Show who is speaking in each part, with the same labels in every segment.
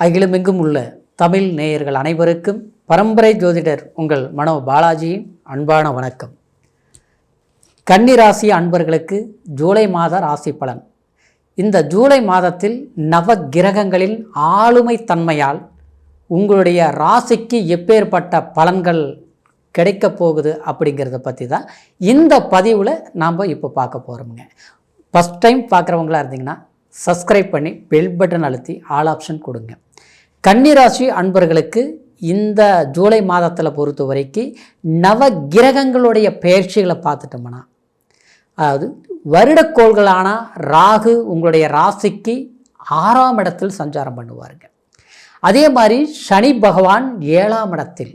Speaker 1: அகிலமெங்கும் உள்ள தமிழ் நேயர்கள் அனைவருக்கும் பரம்பரை ஜோதிடர் உங்கள் மனோ பாலாஜியின் அன்பான வணக்கம். கன்னிராசி அன்பர்களுக்கு ஜூலை மாத ராசி பலன். இந்த ஜூலை மாதத்தில் நவ கிரகங்களின் ஆளுமை தன்மையால் உங்களுடைய ராசிக்கு எப்பேற்பட்ட பலன்கள் கிடைக்க போகுது அப்படிங்கிறத பற்றி தான் இந்த பதிவில் நாம் இப்போ பார்க்க போகிறோமுங்க ஃபஸ்ட் டைம் பார்க்குறவங்களா இருந்தீங்கன்னா சப்ஸ்கிரைப் பண்ணி பெல் பட்டன் அழுத்தி ஆல் ஆப்ஷன் கொடுங்க. கன்னிராசி அன்பர்களுக்கு இந்த ஜூலை மாதத்தில் பொறுத்த வரைக்கும் நவ கிரகங்களுடைய பயிற்சிகளை பார்த்துட்டோம்னா அதாவது வருடக்கோள்களான ராகு உங்களுடைய ராசிக்கு ஆறாம் இடத்தில் சஞ்சாரம் பண்ணுவாருங்க. அதே மாதிரி சனி பகவான் ஏழாம் இடத்தில்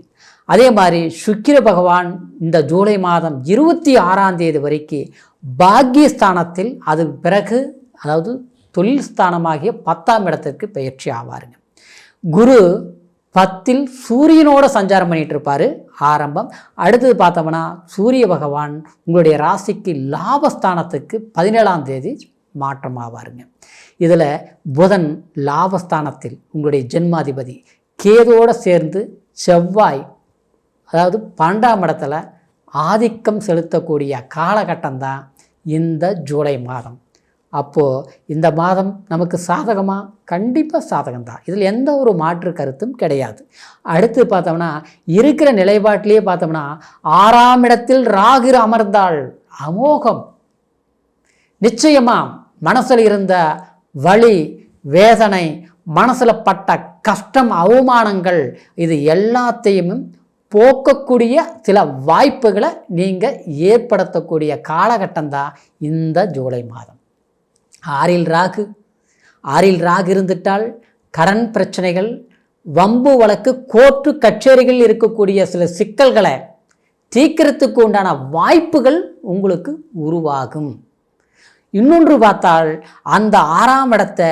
Speaker 1: அதே மாதிரி சுக்கிர பகவான் இந்த ஜூலை மாதம் இருபத்தி ஆறாம் தேதி வரைக்கும் பாக்கியஸ்தானத்தில் அது பிறகு அதாவது தொழில் ஸ்தானமாகிய பத்தாம் இடத்திற்கு பயிற்சி ஆவாருங்க. குரு பத்தில் சூரியனோட சஞ்சாரம் பண்ணிட்டு இருப்பார் ஆரம்பம். அடுத்தது பார்த்தோம்னா சூரிய பகவான் உங்களுடைய ராசிக்கு லாபஸ்தானத்துக்கு பதினேழாம் தேதி மாற்றம் ஆவாருங்க. இதில் புதன் லாபஸ்தானத்தில் உங்களுடைய ஜென்மாதிபதி கேதோடு சேர்ந்து செவ்வாய் அதாவது பன்னெண்டாம் இடத்துல ஆதிக்கம் செலுத்தக்கூடிய காலகட்டம் தான் இந்த ஜூலை மாதம். அப்போது இந்த மாதம் நமக்கு சாதகமாக கண்டிப்பாக சாதகம் தான் இதில் எந்த ஒரு மாற்று கருத்தும் கிடையாது. அடுத்து பார்த்தோம்னா இருக்கிற நிலைப்பாட்டிலேயே பார்த்தோம்னா ஆறாம் இடத்தில் ராகு அமர்ந்தாள் அமோகம். நிச்சயமாக மனசில் இருந்த வலி வேதனை மனசில் பட்ட கஷ்டம் அவமானங்கள் இது எல்லாத்தையும் போக்கக்கூடிய சில வாய்ப்புகளை நீங்கள் ஏற்படுத்தக்கூடிய காலகட்டம் தான் இந்த ஜூலை மாதம். ஆறில் ராகு. ஆறில் ராகு இருந்துட்டால் கரண் பிரச்சனைகள் வம்பு வழக்கு கோர்ட்டு கச்சேரிகள் இருக்கக்கூடிய சில சிக்கல்களை தீக்கிறதுக்கு உண்டான வாய்ப்புகள் உங்களுக்கு உருவாகும். இன்னொன்று பார்த்தால் அந்த ஆறாம் இடத்தை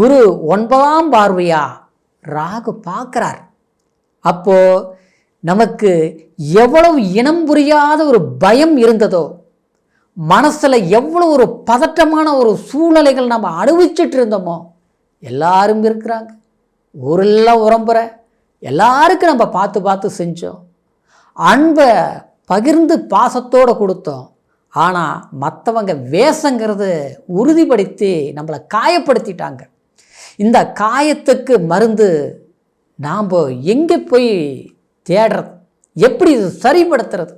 Speaker 1: குரு ஒன்பதாம் பார்வையா ராகு பார்க்குறார். அப்போது நமக்கு எவ்வளவு இனம் புரியாத ஒரு பயம் இருந்ததோ மனசில் எவ்வளோ ஒரு பதட்டமான ஒரு சூழ்நிலைகள் நம்ம அனுபவிச்சுட்டு இருந்தோமோ எல்லாரும் இருக்கிறாங்க. ஊரெல்லாம் உரம்புற. எல்லாருக்கும் நம்ம பார்த்து பார்த்து செஞ்சோம். அன்பை பகிர்ந்து பாசத்தோடு கொடுத்தோம். ஆனால் மற்றவங்க வேஷங்கிறது உறுதிப்படுத்தி நம்மளை காயப்படுத்திட்டாங்க. இந்த காயத்துக்கு மருந்து நாம் எங்கே போய் தேடுறது? எப்படி இது சரிப்படுத்துறது?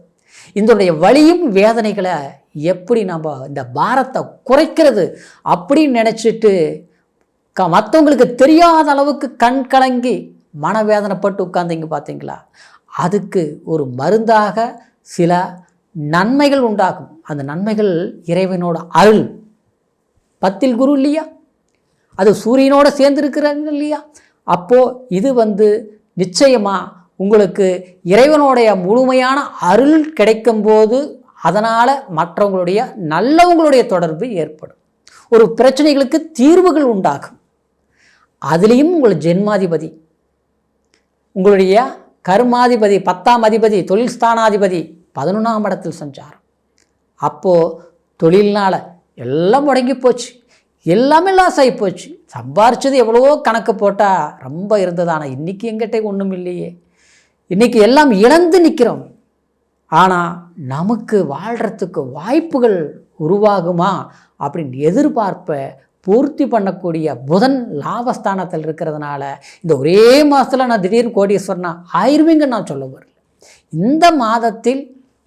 Speaker 1: இதனுடைய வலியும் வேதனைகளை எப்படி நம்ம இந்த பாரத்தை குறைக்கிறது அப்படின்னு நினச்சிட்டு க மற்றவங்களுக்கு தெரியாத அளவுக்கு கண் கலங்கி மனவேதனைப்பட்டு உட்காந்திங்க பார்த்தீங்களா? அதுக்கு ஒரு மருந்தாக சில நன்மைகள் உண்டாகும். அந்த நன்மைகள் இறைவனோட அருள். பத்தில் குரு இல்லையா? அது சூரியனோட சேர்ந்துருக்கிறாங்க இல்லையா? அப்போது இது வந்து நிச்சயமாக உங்களுக்கு இறைவனுடைய முழுமையான அருள் கிடைக்கும்போது அதனால் மற்றவங்களுடைய நல்லவங்களுடைய தொடர்பு ஏற்படும். ஒரு பிரச்சனைகளுக்கு தீர்வுகள் உண்டாகும். அதுலேயும் உங்கள் ஜென்மாதிபதி உங்களுடைய கர்மாதிபதி பத்தாம் அதிபதி தொழில் ஸ்தானாதிபதி பதினொன்றாம் இடத்தில் செஞ்சார் அப்போது தொழில்னால் எல்லாம் முடங்கி போச்சு. எல்லாமே லாஸ் ஆகி போச்சு. சம்பாரிச்சது எவ்வளவோ கணக்கு போட்டால் ரொம்ப இருந்தது. ஆனால் இன்றைக்கி எங்கிட்ட ஒன்றும் இல்லையே. இன்றைக்கி எல்லாம் இழந்து நிற்கிறோம் ஆனால் நமக்கு வாழ்கிறதுக்கு வாய்ப்புகள் உருவாகுமா அப்படின்னு எதிர்பார்ப்பை பூர்த்தி பண்ணக்கூடிய புதன் லாபஸ்தானத்தில் இருக்கிறதுனால இந்த ஒரே மாதத்தில் நான் திடீர்னு கோடீஸ்வரனா ஆயிருவீங்கன்னு நான் சொல்ல வரல. இந்த மாதத்தில்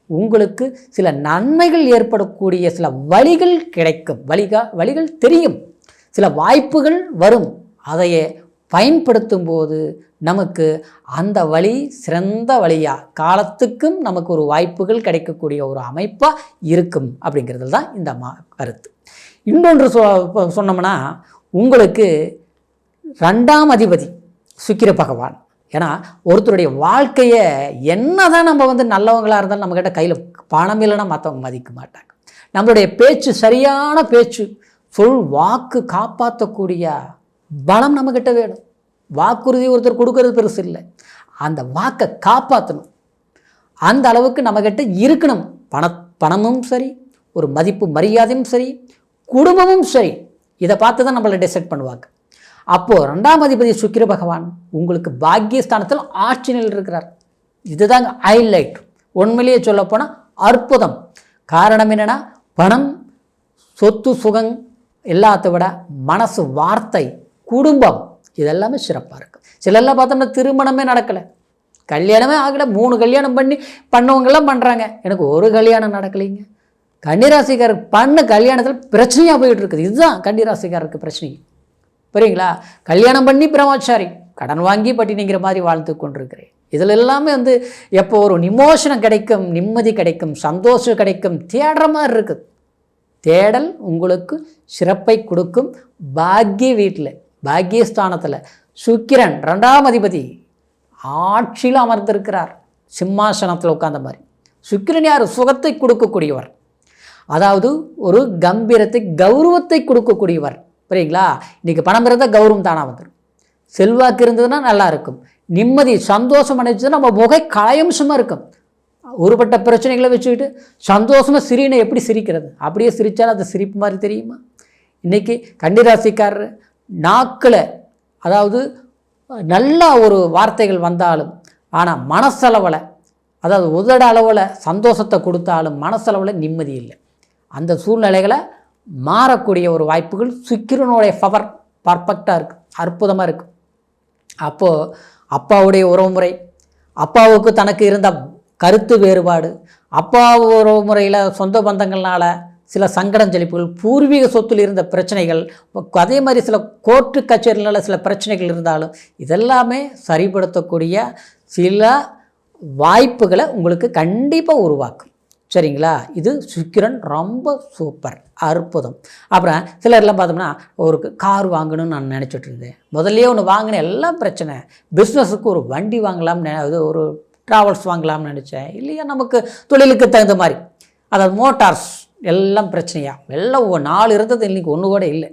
Speaker 1: உங்களுக்கு சில நன்மைகள் ஏற்படக்கூடிய சில வழிகள் கிடைக்கும். வழிகா வழிகள் தெரியும். சில வாய்ப்புகள் வரும். அதையே பயன்படுத்தும் போது நமக்கு அந்த வழி சிறந்த வழியாக காலத்துக்கும் நமக்கு ஒரு வாய்ப்புகள் கிடைக்கக்கூடிய ஒரு அமைப்பாக இருக்கும் அப்படிங்கிறது தான் இந்த மா கருத்து. இன்னொன்று சொ சொன்னோம்னா உங்களுக்கு ரெண்டாம் அதிபதி சுக்கிர பகவான். ஏன்னா ஒருத்தருடைய வாழ்க்கையை என்ன தான் நம்ம வந்து நல்லவங்களாக இருந்தாலும் நம்மக்கிட்ட கையில் பணம் இல்லைன்னா மற்றவங்க மதிக்க மாட்டாங்க. நம்மளுடைய பேச்சு சரியான பேச்சு சொல் வாக்கு காப்பாற்றக்கூடிய பலம் நம்மக்கிட்ட வேணும். வாக்குறுதி ஒருத்தர் கொடுக்கறது பெருசு இல்லை. அந்த வாக்கை காப்பாற்றணும் அந்த அளவுக்கு நம்மக்கிட்ட இருக்கணும். பண பணமும் சரி ஒரு மதிப்பு மரியாதையும் சரி குடும்பமும் சரி. இதை பார்த்து தான் நம்மளை டிசைட் பண்ணுவாங்க. அப்போது ரெண்டாம் அதிபதி சுக்கிர பகவான் உங்களுக்கு பாக்கியஸ்தானத்தில் ஆட்சியில் இருக்கிறார். இதுதாங்க ஹைலைட் உண்மையிலேயே சொல்லப்போனால் அற்புதம். காரணம் என்னென்னா பணம் சொத்து சுகம் எல்லாத்த விட மனசு வார்த்தை குடும்பம். இதெல்லாமே சிறப்பாக இருக்குது சிலர்லாம் பார்த்தோம்னா திருமணமே நடக்கலை. கல்யாணமே ஆகலை. மூணு கல்யாணம் பண்ணி பண்ணவங்கெல்லாம் பண்ணுறாங்க எனக்கு ஒரு கல்யாணம் நடக்கலைங்க. கன்னிராசிக்காரர் பண்ண கல்யாணத்தில் பிரச்சனையாக போயிட்டு இருக்குது. இதுதான் கன்னிராசிக்காரருக்கு பிரச்சனை. புரியுங்களா? கல்யாணம் பண்ணி பிரம்மச்சாரி கடன் வாங்கி பட்டினிங்கிற மாதிரி வாழ்த்து கொண்டிருக்கிறேன். இதில் எல்லாமே வந்து எப்போ ஒரு நிமோஷனம் கிடைக்கும் நிம்மதி கிடைக்கும் சந்தோஷம் கிடைக்கும் தேடுற மாதிரி இருக்குது. தேடல் உங்களுக்கு சிறப்பை கொடுக்கும். பாக்கிய வீட்டில் பாக்கியஸ்தானத்தில் சுக்கிரன் ரெண்டாம் அதிபதி ஆட்சியில் அமர்ந்திருக்கிறார். சிம்மாசனத்தில் உட்கார்ந்த மாதிரி. சுக்கிரன் யார்? சுகத்தை கொடுக்கக்கூடியவர். அதாவது ஒரு கம்பீரத்தை கௌரவத்தை கொடுக்கக்கூடியவர். புரியுங்களா? இன்றைக்கி பணம் இருந்தால் கௌரவம் தானாக வந்துடும் செல்வாக்கு இருந்ததுன்னா நல்லா இருக்கும். நிம்மதி சந்தோஷம் அடைச்சதுன்னா நம்ம முகை களையம்சமாக இருக்கும். ஒருபட்ட பிரச்சனைகளை வச்சுக்கிட்டு சந்தோஷமாக சிரினை எப்படி சிரிக்கிறது? அப்படியே சிரித்தாலும் அது சிரிப்பு மாதிரி தெரியுமா? இன்றைக்கி கன்னிராசிக்காரர் நாக்கில் அதாவது நல்ல ஒரு வார்த்தைகள் வந்தாலும் ஆனால் மனசளவில் அதாவது உதட அளவில் சந்தோஷத்தை கொடுத்தாலும் மனசளவில் நிம்மதி இல்லை. அந்த சூழ்நிலைகளை மாறக்கூடிய ஒரு வாய்ப்புகள் சுக்கிரனுடைய பவர் பர்ஃபெக்டாக இருக்குது அற்புதமாக இருக்குது அப்போது அப்பாவுடைய உறவுமுறை அப்பாவுக்கு தனக்கு இருந்த கருத்து வேறுபாடு அப்பா உறவுமுறையில் சொந்த பந்தங்கள்னால சில சங்கடம் செழிப்புகள் பூர்வீக சொத்தில் இருந்த பிரச்சனைகள் அதே மாதிரி சில கோர்ட்டு கச்சேரினால சில பிரச்சனைகள் இருந்தாலும் இதெல்லாமே சரிப்படுத்தக்கூடிய சில வாய்ப்புகளை உங்களுக்கு கண்டிப்பாக உருவாக்கும். சரிங்களா? இது சுக்கிரன் ரொம்ப சூப்பர் அற்புதம். அப்புறம் சிலர்லாம் பார்த்தோம்னா ஒரு கார் வாங்கணும்னு நான் நினச்சிட்டு இருந்தேன். முதல்லையே ஒன்று வாங்கினேன் எல்லாம் பிரச்சனை. பிஸ்னஸுக்கு ஒரு வண்டி வாங்கலாம்னு அது ஒரு ட்ராவல்ஸ் வாங்கலாம்னு நினச்சேன். இல்லையா? நமக்கு தொழிலுக்கு தகுந்த மாதிரி. அதாவது மோட்டார்ஸ் எல்லாம் பிரச்சனையா? எல்லாம் நாலு இருந்தது இன்றைக்கி ஒன்று கூட இல்லை.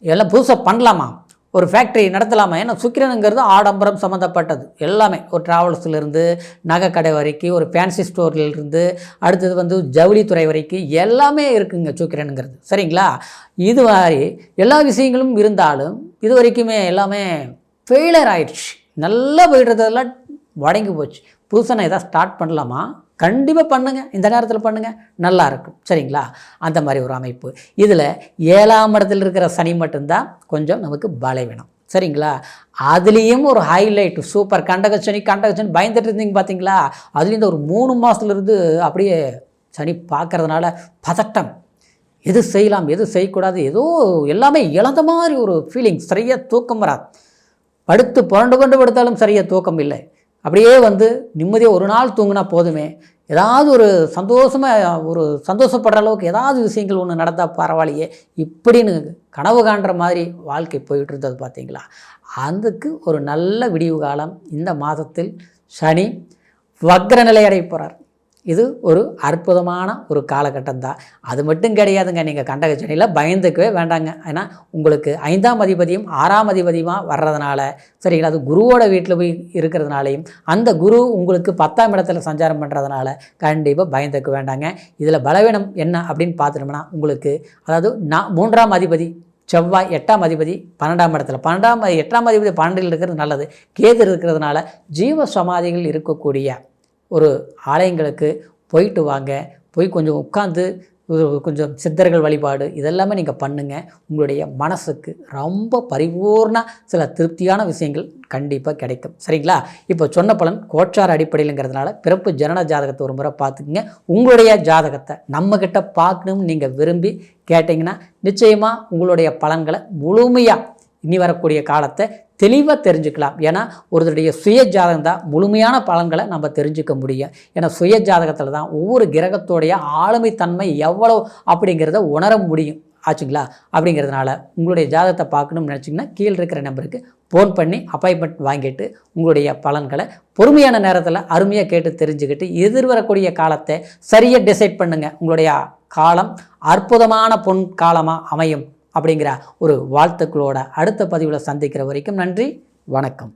Speaker 1: எல்லாம் புதுசாக பண்ணலாமா? ஒரு ஃபேக்ட்ரி நடத்தலாமா? ஏன்னா சுக்கிரனுங்கிறது ஆடம்பரம் சம்மந்தப்பட்டது எல்லாமே. ஒரு ட்ராவல்ஸ்லேருந்து நகை கடை வரைக்கும் ஒரு ஃபேன்சி ஸ்டோர்லேருந்து அடுத்தது வந்து ஜவுளித்துறை வரைக்கும் எல்லாமே இருக்குங்க சுக்கிரனுங்கிறது. சரிங்களா? இது மாதிரி எல்லா விஷயங்களும் இருந்தாலும் இது வரைக்குமே எல்லாமே ஃபெயிலர் ஆயிடுச்சு. நல்லா போயிடுறதெல்லாம் வடங்கி போச்சு. புதுசாக நான் எதாவது ஸ்டார்ட் பண்ணலாமா? கண்டிப்பாக பண்ணுங்கள் இந்த நேரத்தில் பண்ணுங்கள் நல்லா இருக்கும். சரிங்களா? அந்த மாதிரி ஒரு அமைப்பு. இதில் ஏழாம் இடத்துல இருக்கிற சனி மட்டும்தான் கொஞ்சம் நமக்கு பலவீனம். சரிங்களா? அதுலேயும் ஒரு ஹைலைட் சூப்பர் கண்டகச்சனி கண்டகச்சனி பயந்துட்டு இருந்தீங்க பார்த்தீங்களா அதுலேருந்து ஒரு மூணு மாதத்துலேருந்து அப்படியே சனி பார்க்கறதுனால பதட்டம். எது செய்யலாம் எது செய்யக்கூடாது ஏதோ எல்லாமே இழந்த மாதிரி ஒரு ஃபீலிங் சரியாக தூக்கம் வராது. படுத்து புரண்டு கொண்டு படுத்தாலும் சரியாக தூக்கம் இல்லை. அப்படியே வந்து நிம்மதியாக ஒரு நாள் தூங்கினா போதுமே. ஏதாவது ஒரு சந்தோஷமாக ஒரு சந்தோஷப்படுற அளவுக்கு ஏதாவது விஷயங்கள் ஒன்று நடந்தால் பரவாயில்லையே. இப்படின்னு கனவு காண்ற மாதிரி வாழ்க்கை போயிட்டு இருந்தது பார்த்தீங்களா அதுக்கு ஒரு நல்ல விடிவு காலம் இந்த மாதத்தில் சனி வக்ர நிலை அடைய போகிறார் இது ஒரு அற்புதமான ஒரு காலகட்டம் தான் அது மட்டும் கிடையாதுங்க நீங்கள் கண்டகச்சனியில் பயந்துக்கவே வேண்டாங்க. ஏன்னா உங்களுக்கு ஐந்தாம் அதிபதியும் ஆறாம் அதிபதியுமாக வர்றதுனால சரிங்களா அது குருவோட வீட்டில் போய் இருக்கிறதுனாலையும் அந்த குரு உங்களுக்கு பத்தாம் இடத்துல சஞ்சாரம் பண்ணுறதுனால கண்டிப்பாக பயந்துக்க வேண்டாங்க. இதில் பலவீனம் என்ன அப்படின்னு பார்த்துட்டோம்னா உங்களுக்கு அதாவது நான் மூன்றாம் அதிபதி செவ்வாய் எட்டாம் அதிபதி பன்னெண்டாம் இடத்துல. பன்னெண்டாம் எட்டாம் அதிபதி பன்னெண்டில் இருக்கிறது நல்லது. கேது இருக்கிறதுனால ஜீவ சமாதிகள் இருக்கக்கூடிய ஒரு ஆலயங்களுக்கு போயிட்டு வாங்க. போய் கொஞ்சம் உட்காந்து கொஞ்சம் சித்தர்கள் வழிபாடு இதெல்லாமே நீங்கள் பண்ணுங்கள் உங்களுடைய மனசுக்கு ரொம்ப பரிபூர்ண சில திருப்தியான விஷயங்கள் கண்டிப்பாக கிடைக்கும். சரிங்களா? இப்போ சொன்ன பலன் கோச்சார அடிப்படையிலுங்கிறதுனால பிறப்பு ஜனன ஜாதகத்தை ஒரு முறை பார்த்துக்குங்க. உங்களுடைய ஜாதகத்தை நம்மக்கிட்ட பார்க்கணும்னு நீங்கள் விரும்பி கேட்டிங்கன்னா நிச்சயமாக உங்களுடைய பலன்களை முழுமையாக இனி வரக்கூடிய காலத்தை தெளிவாக தெரிஞ்சுக்கலாம். ஏன்னா ஒருத்தருடைய சுய ஜாதகம் தான் முழுமையான பலன்களை நம்ம தெரிஞ்சுக்க முடியும். ஏன்னா சுய ஜாதகத்தில் தான் ஒவ்வொரு கிரகத்தோடைய ஆளுமைத்தன்மை எவ்வளோ அப்படிங்கிறத உணர முடியும். ஆச்சுங்களா? அப்படிங்கிறதுனால உங்களுடைய ஜாதகத்தை பார்க்கணும்னு நினச்சிங்கன்னா கீழே இருக்கிற நம்பருக்கு ஃபோன் பண்ணி அப்பாயின்மெண்ட் வாங்கிட்டு உங்களுடைய பலன்களை பொறுமையான நேரத்தில் அருமையாக கேட்டு தெரிஞ்சுக்கிட்டு எதிர்வரக்கூடிய காலத்தை சரியாக டிசைட் பண்ணுங்கள் உங்களுடைய காலம் அற்புதமான பொன் காலமாக அமையும். அப்படிங்கிற ஒரு வாழ்த்துக்களோட அடுத்த பதிவில் சந்திக்கிற வரைக்கும் நன்றி வணக்கம்.